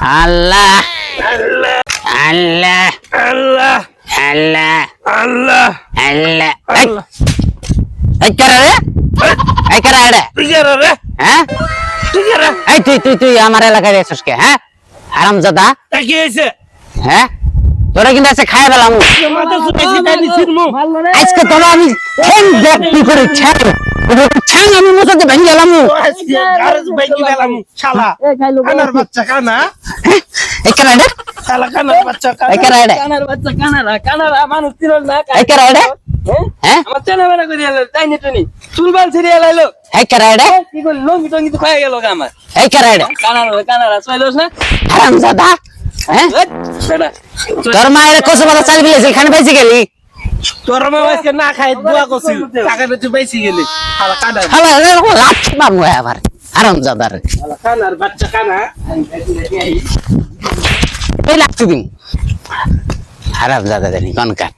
আল্লাহ। আল্লাহ। আল্লাহ। আল্লাহ। আল্লাহ আল্লাহ এই, আল্লাহ। এই কারা রে এই। কারা রে তুই কে রে হ্যাঁ? তুই কে এই তুই তুই তুই আমার এলাকায় এসেছিস কে হ্যাঁ? আরামজাদা কি হয়েছে? হ্যাঁ? তোরা কিন্তু আছে খাই পেলাম আজকে তোরা আমি ঠ্যাং দেখ কি করে ঠ্যাং গেলাম শালা কানার বাচ্চা কানা। এই কারা রে শালা কানার বাচ্চা এই কানা। কারা রে কানার বাচ্চা কানারা কানারা মানুষ ছিল না এই কারা রে হ্যাঁ? হ্যাঁ? আমার চেনা বেনা করে এলো তাই নি টনি? চুলবাল ছিড়ে এলাইলো। এই কারা রে কি করলি লঙ্গি টঙ্গি তো খাই গেল আমার। এই কারা কানারা কানারা চইলোস না আরামজাদা হ্যাঁ? তোর মায়ের কসু বাতা চাল বিলেছে এখানে বেঁচে গেলি। তোর মা আজকে না খাই দোয়া করছিল। টাকা তুই বাইছি গেলি। শালা কানার হালা লাচ্ছি বাবু আবার কানার বাচ্চা কানা। এই লাগছি দিন। আরামজাদা জানি কনকার